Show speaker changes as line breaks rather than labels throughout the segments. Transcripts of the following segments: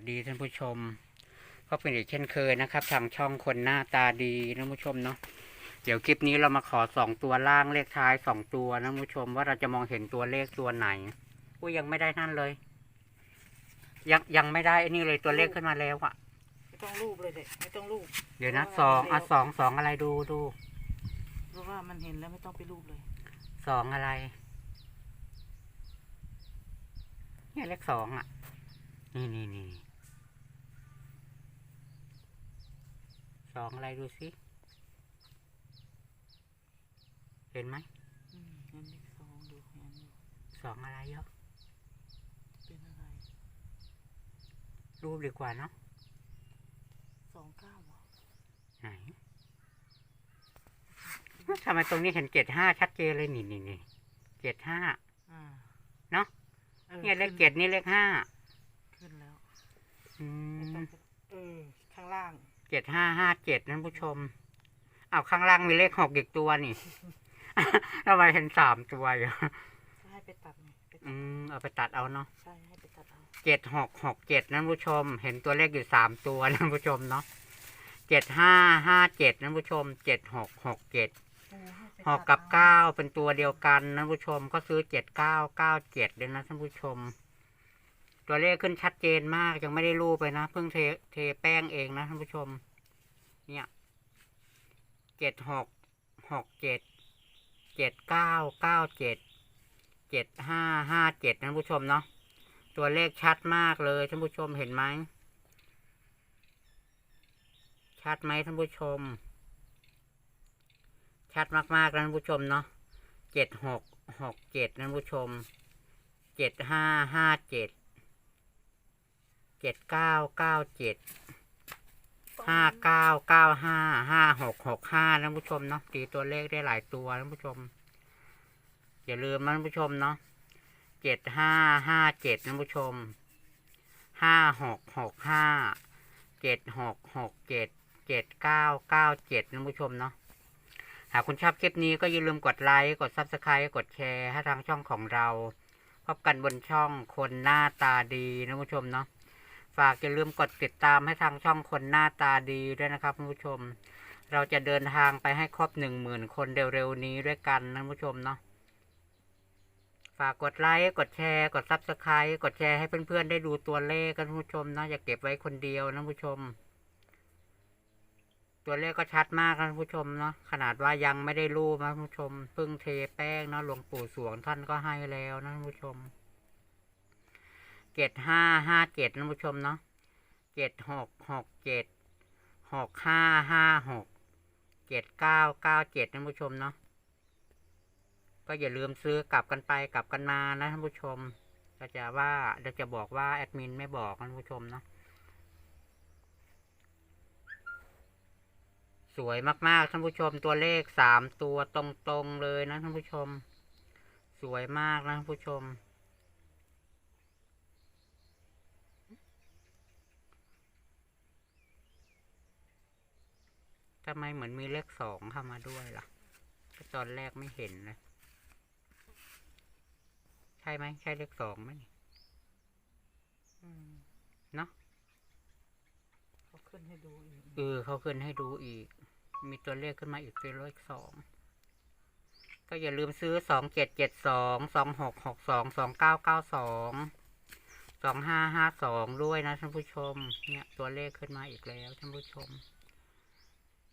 วัสดีท่านผู้ชม ก็เป็นอีกเช่นเคยนะครับ ทางช่องคนหน้าตาดีท่านผู้ชมเนาะเดี๋ยวคลิปนี้เรามาขอสองตัวล่างเลขท้ายสองตัวนะท่านผู้ชม ว่าเราจะมองเห็นตัวเลขตัวไหนอุ้ยยังไม่ได้นั่นเลย ยังยังไม่ได้ไอ้นี่เลยตัวเลขขึ้นมาแล้วอะ
ไม่ต้องรูปเลยเด็กไม่ต้องรูป
เดี๋ยวนะสองอะสองสองอะไรดูดู
เพราะว่ามันเห็นแล้วไม่ต้องไปรูปเลย
สองอะไร เนี่ยเลขสองอะนี่นี่นี่ สองอะไรดูสิ เห็นไหม
อืมงั้นเลขสองดูงั้นดู
สองอะไรเยอะ
เป็นอะไร
รูปดีกว่าเนาะ
สองเก้าเหรอ
ไหนทำไมตรงนี้เห็นเจ็ดห้าชัดเจนเลยนี่นี่นี่เจ็ดห้า
อ่า
เนอะ
ออ
เนี่ยเลข
ขึ้
เจ็ดนี่เลขห้า
ขึ้นแล้ว
อื
ไม่ต้อ
ม
งไปเออข้างล่าง
เจ็ดห้าห้าเจ็ดท่านผู้ชม เอาข้างล่างมีเลขหกอีกตัวนี่ ทำไมเห็นสามตัวอยู่
ก็ให้ไปตัดไงไปตั
อื
ด
มเอาไปตัดเอาเนาะ
ใช่ให้ไปตัดเอา
เจ็ดหกหกเจ็ดท่านผู้ชม เห็นตัวเลขอยู่สามตัวท่านผู้ชมเนาะเจ็ดห้าห้าเจ็ดท่านผู้ชมเจ็ดหกหกเจ็ด
เออให้ไป
หก
ตัด
กับ
อ
เก้าเป็นตัวเดียวกันท่านผู้ชมก็ซื้อเจ็ดเก้าเก้าเจ็ดเลยนะท่านผู้ชม ตัวเลขขึ้นชัดเจนมากยังไม่ได้รูปไปนะ เพิ่งเทเทแป้งเองนะท่านผู้ชม เนี่ยเจ็ดหกหกเจ็ดเจ็ดเก้าเก้าเจ็ดเจ็ดห้าห้าเจ็ดท่านผู้ชมเนาะตัวเลขชัดมากเลยท่านผู้ชมเห็นไหมชัดไหมท่านผู้ชม ชัดมากๆนะท่านผู้ชมเนาะเจ็ดหกหกเจ็ดท่านผู้ชมเจ็ดห้าห้าเจ็ด เจ็ดเก้าเก้าเจ็ดห้าเก้าเก้าห้าห้าหกหกห้าท่านผู้ชมเนาะตีตัวเลขได้หลายตัวท่านผู้ชม อย่าลืมนะท่านผู้ชมเนาะเจ็ดห้าห้าเจ็ดท่านผู้ชมห้าหกหกห้าเจ็ดหกหกเจ็ดเจ็ดเก้าเก้าเจ็ดท่านผู้ชมเนาะหากคุณชอบคลิปนี้ก็อย่าลืมกดไลค์กดซับสไครต์กดแชร์ให้ทางช่องของเรา พบกันบนช่องคนหน้าตาดีท่านผู้ชมเนาะ ฝากอย่าลืมกดติดตามให้ทางช่องคนหน้าตาดีด้วยนะครับผู้ชม เราจะเดินทางไปให้ครบหนึ่งหมื่นคนเร็วๆนี้ด้วยกันนะท่านผู้ชมเนาะฝากกดไลค์กดแชร์ กดซับสไครต์กดแชร์ให้เพื่อนๆได้ดูตัวเลขกันผู้ชมนะอย่าเก็บไว้คนเดียวนะผู้ชม ตัวเลขก็ชัดมากนะผู้ชมเนาะขนาดว่ายังไม่ได้รูปนะผู้ชมเพิ่งเทแป้งเนาะหลวงปู่สวงท่านก็ให้แล้วนะผู้ชม เจ็ดห้าห้าเจ็ดท่านผู้ชมเนาะเจ็ดหกหกเจ็ดหกห้าห้าหกเจ็ดเก้าเก้าเจ็ดท่านผู้ชมเนาะก็อย่าลืมซื้อกลับกันไปกลับกันมานะท่านผู้ชม ก็จะว่าเราจะบอกว่าแอดมินไม่บอกนะท่านผู้ชมเนาะสวยมากๆท่านผู้ชมตัวเลขสามตัวตรงๆเลยนะท่านผู้ชม สวยมากนะท่านผู้ชม ทำไมเหมือนมีเลขสองเข้ามาด้วยล่ะ ตอนแรกไม่เห็นเลย ใช่ไหม ใช่เลขสองไหมนี่
อืม
เนาะ
เขาขึ้นให้ดูอีก
เออ เขาขึ้นให้ดูอีก มีตัวเลขขึ้นมาอีกเป็นเลขสอง ก็อย่าลืมซื้อสองเจ็ดเจ็ดสองสองหกหกสองสองเก้าเก้าสองสองห้าห้าสองด้วยนะท่านผู้ชม เนี่ย ตัวเลขขึ้นมาอีกแล้วท่านผู้ชม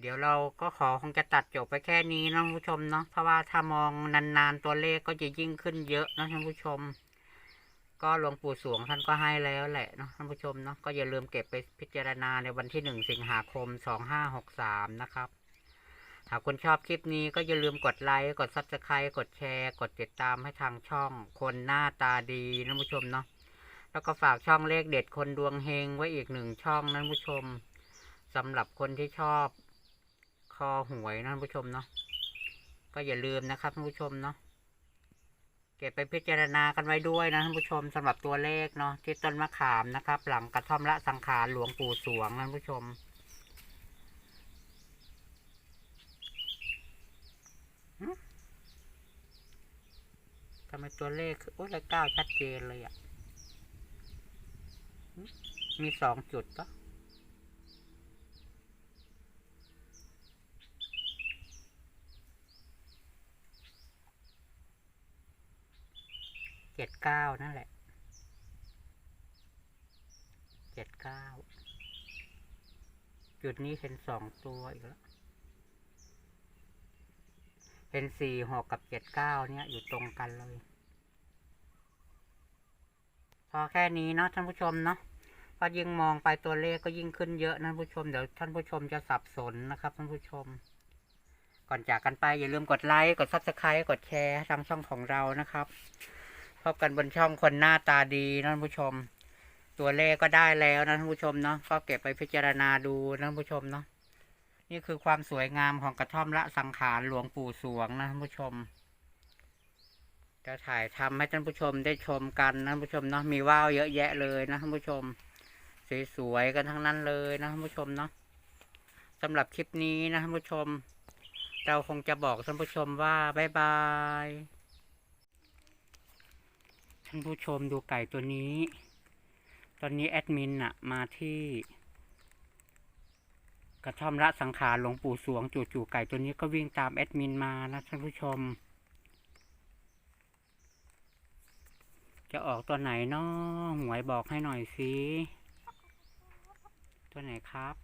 เดี๋ยวเราก็ขอคงจะตัดจบไปแค่นี้นะผู้ชมเนาะเพราะว่าถ้ามองนานๆตัวเลขก็จะยิ่งขึ้นเยอะนะท่านผู้ชม ก็หลวงปู่สวงท่านก็ให้แล้วแหละเนาะท่านผู้ชมเนาะก็อย่าลืมเก็บไปพิจารณาในวันที่หนึ่งสิงหาคมสองห้าหกสามนะครับหากคุณชอบคลิปนี้ก็อย่าลืมกดไลค์กดซับสไครต์กดแชร์ กดติดตามให้ทางช่อง คนหน้าตาดีนะท่านผู้ชมเนาะแล้วก็ฝากช่องเลขเด็ดคนดวงเฮงไว้อีกหนึ่งช่องนะท่านผู้ชมสำหรับคนที่ชอบ อหวยนะท่านผู้ชมเนาะก็อย่าลืมนะครับท่านผู้ชมเนาะเก็บไปพิจารณากันไว้ด้วยนะท่านผู้ชมสำหรับตัวเลขเนาะที่ต้นมะขามนะครับ หลังกระท่อมละสังขารหลวงปู่สวงนะท่านผู้ชมทำไมตัวเลขโอ้ยเลขเก้าชัดเจนเลยอะ่ะ มีสองจุดก็ จ็ดเก้านั่นแหละเจ็ดเก้าจุดนี้เห็นสองตัวอีกแล้วเห็นสี่หกกับเจ็ดเก้าเนี่ยอยู่ตรงกันเลย พอแค่นี้เนาะท่านผู้ชมเนาะพอยิ่งมองไปตัวเลขก็ยิ่งขึ้นเยอะนะท่านผู้ชมเดี๋ยวท่านผู้ชมจะสับสนนะครับท่านผู้ชม ก่อนจากกันไปอย่าลืมกดไลค์กดซับสไครต์กดแชร์ทางช่องของเรานะครับ พบกันบนช่องคนหน้าตาดีนะท่านผู้ชม ตัวเลขก็ได้แล้วนะท่านผู้ชมเนาะก็เก็บไปพิจารณาดูนะท่านผู้ชมเนาะนี่คือความสวยงามของกระท่อมละสังขารหลวงปู่สวงนะท่านผู้ชม จะถ่ายทำให้ท่านผู้ชมได้ชมกันนะท่านผู้ชมเนาะมีว่าวเยอะแยะเลยนะท่านผู้ชม สวยๆกันทั้งนั้นเลยนะท่านผู้ชมเนาะสำหรับคลิปนี้นะท่านผู้ชม เราคงจะบอกท่านผู้ชมว่าบ๊ายบาย ท่านผู้ชมดูไก่ตัวนี้ ตอนนี้แอดมินอะมาที่ กระท่อมละสังขารหลวงปู่สวงจู่ๆไก่ตัวนี้ก็วิ่งตามแอดมินมานะท่านผู้ชม จะออกตัวไหนนาะหวยบอกให้หน่อยสิตัวไหนครับ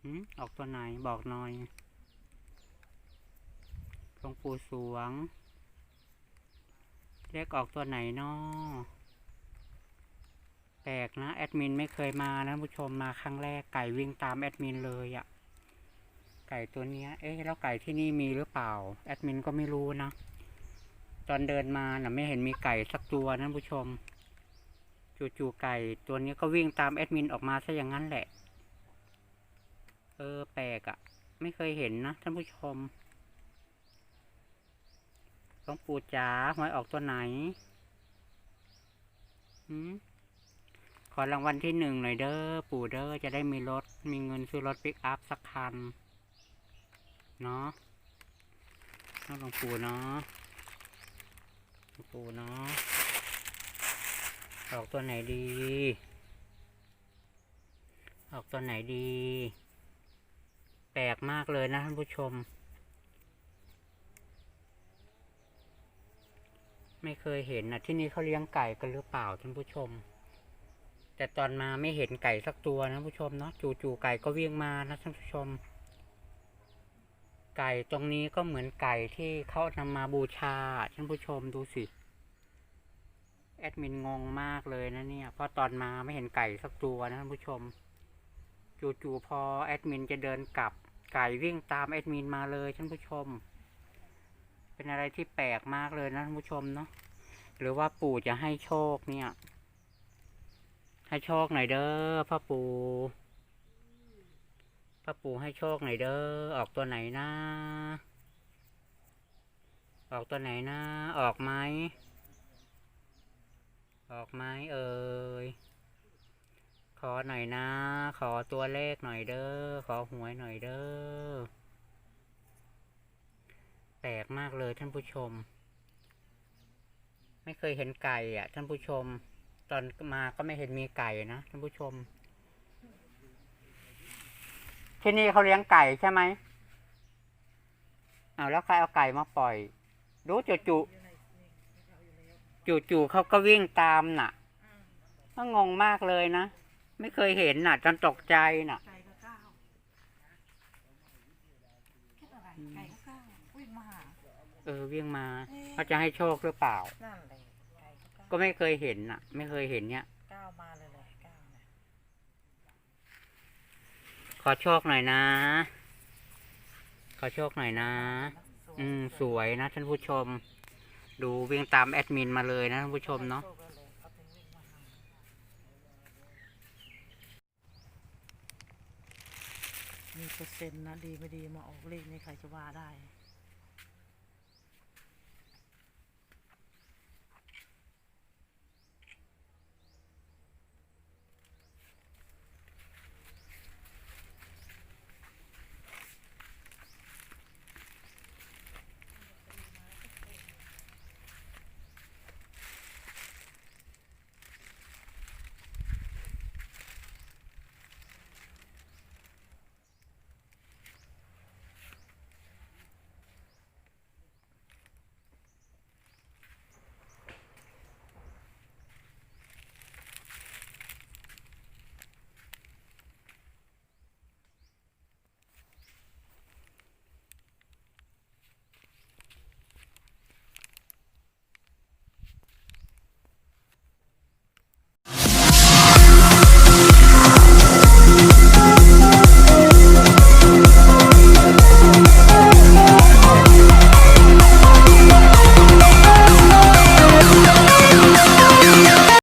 หืมออกตัวไหนบอกหน่อยหลวงปู่สวง เลขออกตัวไหนเนาะแปลกนะ แอดมินไม่เคยมานะผู้ชมมาครั้งแรกไก่วิ่งตามแอดมินเลยอะ่ะ ไก่ตัวเนี้ย เอ๊ะแล้วไก่ที่นี่มีหรือเปล่า แอดมินก็ไม่รู้นะ ตอนเดินมาน่ะไม่เห็นมีไก่สักตัวนะผู้ชม จู่ๆไก่ตัวนี้ก็วิ่งตามแอดมินออกมาซะอย่างนั้นแหละ เออแปลกอะ่ะ ไม่เคยเห็นนะท่านผู้ชม หลวงปู่จ๋าหวยออกตัวไหนหืมขอรางวัลที่หนึ่งหน่อยเด้อปู่เด้อจะได้มีรถ มีเงินซื้อรถปิกอัพสักคัน เนาะเอาหลวงปู่เนาะหลวงปู่เนาะออกตัวไหนดี ออกตัวไหนดี แปลกมากเลยนะท่านผู้ชม ไม่เคยเห็นนะที่นี่เขาเลี้ยงไก่กันหรือเปล่าท่านผู้ชม แต่ตอนมาไม่เห็นไก่สักตัวนะผู้ชมเนาะจู่ๆไก่ก็วิ่งมานะท่านผู้ชม ไก่ตรงนี้ก็เหมือนไก่ที่เขานำมาบูชาท่านผู้ชมดูสิแอดมินงงมากเลยนะเนี่ยเพราะตอนมาไม่เห็นไก่สักตัวนะท่านผู้ชม จู่ๆพอแอดมินจะเดินกลับไก่วิ่งตามแอดมินมาเลยท่านผู้ชม เป็นอะไรที่แปลกมากเลยนะท่านผู้ชมเนาะหรือว่าปู่จะให้โชคเนี่ย ให้โชคหน่อยเด้อพ่อปู่พ่อปู่ให้โชคหน่อยเด้อออกตัวไหนนะออกตัวไหนนะออกไหมออกไหมเอ่ยขอหน่อยนะ ขอตัวเลขหน่อยเด้อขอหวยหน่อยเด้อ ปลกมากเลยท่านผู้ชม ไม่เคยเห็นไก่อะ ท่านผู้ชม ตอนมาก็ไม่เห็นมีไก่นะท่านผู้ชม ที่นี่เขาเลี้ยงไก่ใช่ไหมเอาวแล้วใครเอาไก่มาปล่อยดูจู่จู่จู่จู่ๆเขาก็วิ่งตามน่ะก็งงมากเลยนะ ไม่เคยเห็นน่ะ จนตกใจน่ะ เออวิ่งมาเขาจะให้โชคหรือเปล่า
นั่นเลยไก่ก็เก้า
ก็ไม่เคยเห็นน่ะ ไม่เคยเห็นเนี่ย
เก้ามาเลยเลยเก้าเนี่ย
ขอโชคหน่อยนะ ขอโชคหน่อยนะ อืมสวยนะท่านผู้ชม ดูวิ่งตามแอดมินมาเลยนะท่านผู้ชมเนาะ
มีเปอร์เซ็นต์นะดีไม่ดีมาออกเลขนี่ใครจะว่าได้